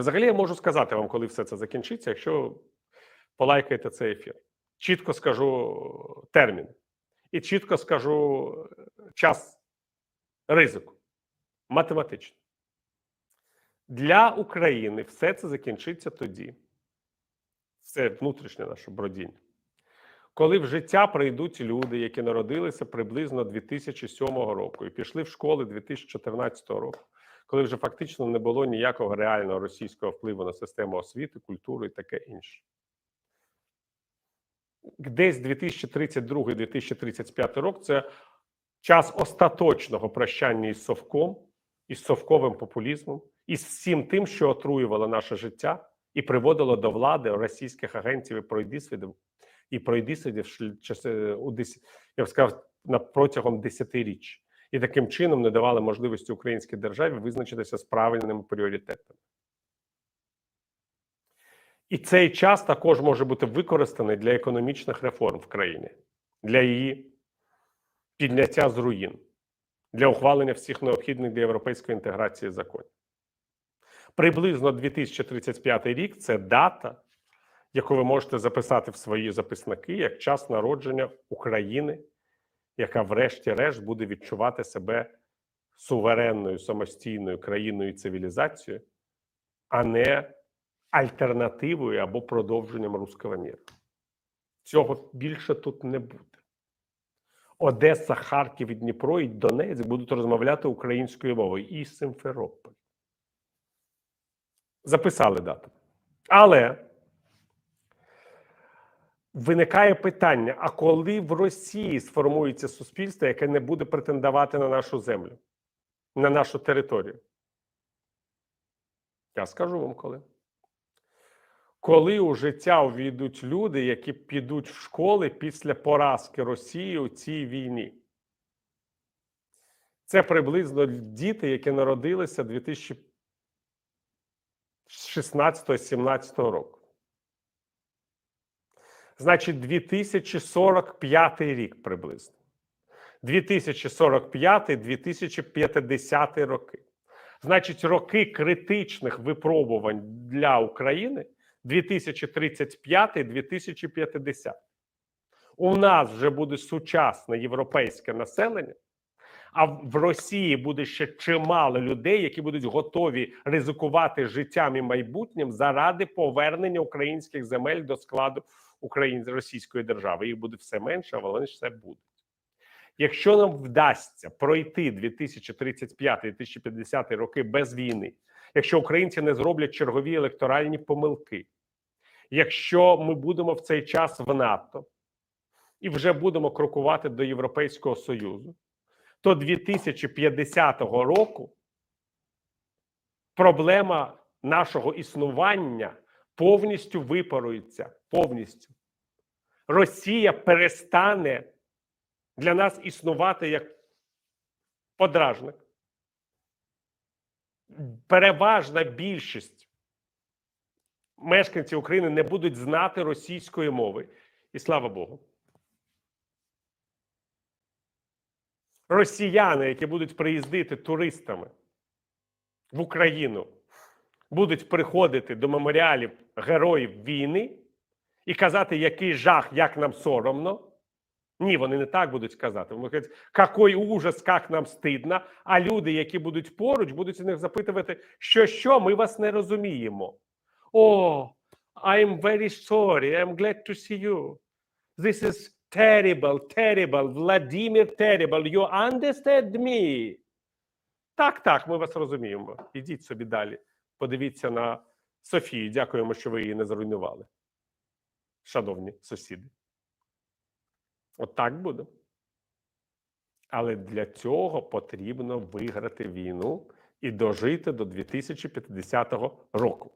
Взагалі, я можу сказати вам, коли все це закінчиться, якщо полайкаєте цей ефір. Чітко скажу термін і чітко скажу е, час ризику. Математично. Для України все це закінчиться тоді. Це внутрішнє наше бродіння. Коли в життя прийдуть люди, які народилися приблизно 2007 року і пішли в школи 2014 року, коли вже фактично не було ніякого реального російського впливу на систему освіти, культури і таке інше. Десь 2032-2035 рок це час остаточного прощання із совком, із совковим популізмом, із всім тим, що отруювало наше життя і приводило до влади російських агентів і пройдисвідів, і пройдисвідів дес... я б сказав, протягом десятиріч. І таким чином не давали можливості українській державі визначитися з правильними пріоритетами. І цей час також може бути використаний для економічних реформ в країні, для її підняття з руїн, для ухвалення всіх необхідних для європейської інтеграції законів. Приблизно 2035 рік це дата, яку ви можете записати в свої записники як час народження України, яка, врешті-решт, буде відчувати себе суверенною самостійною країною і цивілізацією, а не альтернативою або продовженням руського міра. Цього більше тут не буде. Одеса, Харків і Дніпро і Донецьк будуть розмовляти українською мовою і Симферополь. Записали дату. Але виникає питання: а коли в Росії сформується суспільство, яке не буде претендувати на нашу землю, на нашу територію? Я скажу вам коли. Коли у життя увійдуть люди, які підуть в школи після поразки Росії у цій війні. Це приблизно діти, які народилися 2016-17 року. Значить, 2045 рік приблизно. 2045-2050 роки. Значить, роки критичних випробувань для України 2035-2050. У нас вже буде сучасне європейське населення, а в Росії буде ще чимало людей, які будуть готові ризикувати життям і майбутнім заради повернення українських земель до складу України Російської держави. Їх буде все менше, але вони ж все будуть. Якщо нам вдасться пройти 2035-2050 роки без війни, якщо українці не зроблять чергові електоральні помилки, якщо ми будемо в цей час в НАТО і вже будемо крокувати до Європейського Союзу, то 2050 року проблема нашого існування повністю випарується. Повністю. Росія перестане для нас існувати як подражник. Переважна більшість мешканців України не будуть знати російської мови. І слава Богу. Росіяни, які будуть приїздити туристами в Україну, будуть приходити до меморіалів героїв війни і казати, який жах, як нам соромно. Ні, вони не так будуть казати. Вони кажуть, який ужас, як нам стидно. А люди, які будуть поруч, будуть у них запитувати, що що, ми вас не розуміємо. О, I'm very sorry, I'm glad to see you. This is terrible, terrible, Vladimir terrible. You understand me? Так, так, ми вас розуміємо. Ідіть собі далі. Подивіться на Софію. Дякуємо, що ви її не зруйнували. Шановні сусіди. От так буде. Але для цього потрібно виграти війну і дожити до 2050 року.